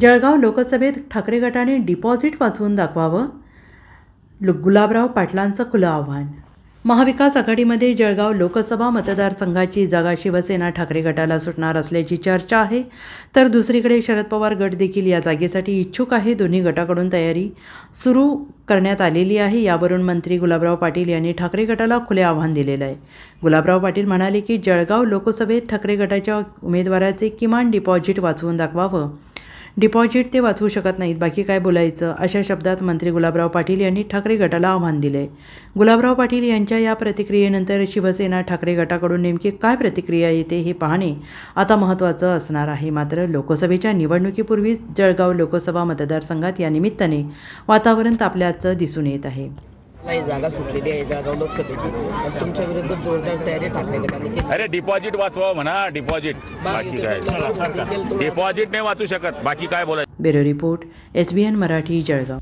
जळगाव लोकसभेत ठाकरे गटाने डिपॉझिट वाचवून दाखवावं? लु- गुलाबराव पाटलांचं खुलं आव्हान. महाविकास आघाडीमध्ये जळगाव लोकसभा मतदारसंघाची जागा शिवसेना ठाकरे गटाला सुटणार असल्याची चर्चा आहे. तर दुसरीकडे शरद पवार गट देखील या जागेसाठी इच्छुक आहे. दोन्ही गटाकडून तयारी सुरू करण्यात आलेली आहे. यावरून मंत्री गुलाबराव पाटील यांनी ठाकरे गटाला खुले आव्हान दिलेलं आहे. गुलाबराव पाटील म्हणाले की जळगाव लोकसभेत ठाकरे गटाच्या उमेदवाराचे किमान डिपॉझिट वाचवून दाखवावं. डिपॉझिट ते वाचवू शकत नाहीत. बाकी काय बोलायचं? अशा शब्दात मंत्री गुलाबराव पाटील यांनी ठाकरे गटाला आव्हान दिले गुलाबराव पाटील यांच्या या प्रतिक्रियेनंतर शिवसेना ठाकरे गटाकडून नेमकी काय प्रतिक्रिया येते हे पाहणे आता महत्त्वाचं असणार आहे. मात्र लोकसभेच्या निवडणुकीपूर्वीच जळगाव लोकसभा मतदारसंघात या निमित्ताने वातावरण तापल्याचं दिसून येत आहे. ही जागा सुटलेली आहे जळगाव लोकसभेची. आणि तुमच्या विरुद्ध जोरदार तयारी ठाकरे गटाने अरे डिपॉझिट वाचवा म्हणा डिपॉझिट बाकी काय? डिपॉझिट नाही वाचू शकत. बाकी काय बोलायचं? Bureau report S B N Marathi Jalgaon.